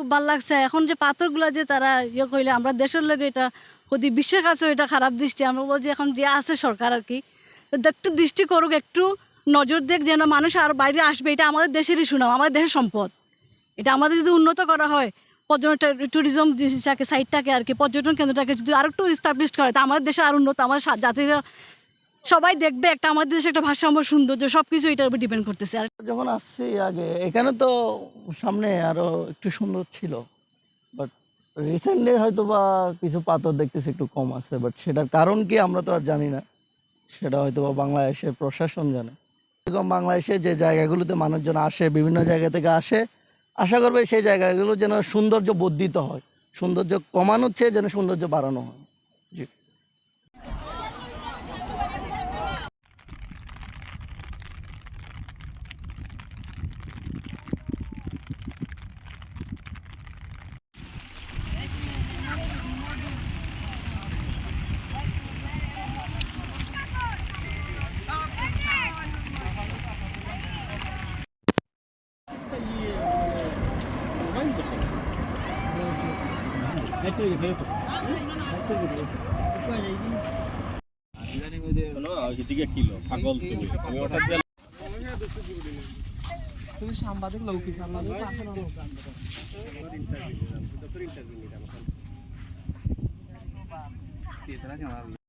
খুব ভালো লাগছে। এখন যে পাথরগুলো যে তারা ইয়ে করলে আমরা দেশের লোক এটা প্রতি বিশ্বের কাছে এটা খারাপ দৃষ্টি। আমরা বলছি, এখন যে আছে সরকার আর কি একটু দৃষ্টি করুক, একটু নজর দেখ যেন মানুষ আর বাইরে আসবে। এটা আমাদের দেশেরই সুনাম, আমাদের দেশের সম্পদ। এটা আমাদের যদি উন্নত করা হয়, পর্যটন ট্যুরিজম জিনিসটাকে সাইটটাকে আর কি, পর্যটন কেন্দ্রটাকে যদি আরও একটু এস্টাবলিশ করে, তা আমাদের দেশে আর উন্নত, আমার জাতিরা সবাই দেখবে একটা আমাদের দেশে একটা ভারসাম্য সৌন্দর্য সব কিছু এটার উপর ডিপেন্ড করতেছে। আর যখন আসছি আগে, এখানে তো সামনে আরও একটু সুন্দর ছিল বাট রিসেন্টলি হয়তো বা কিছু পাথর দেখতেছি একটু কম আছে বাট সেটার কারণ কি আমরা তো আর জানি না। সেটা হয়তো বা বাংলাদেশের প্রশাসন জানে। এরকম বাংলাদেশে যে জায়গাগুলোতে মানুষজন আসে, বিভিন্ন জায়গা থেকে আসে, আশা করবে সেই জায়গাগুলো যেন সৌন্দর্য বর্ধিত হয়, সৌন্দর্য কমানোর চেয়ে যেন সৌন্দর্য বাড়ানো হয়। জি। তুমি সাংবাদিক লোক কি সাংবাদিক পাঠানো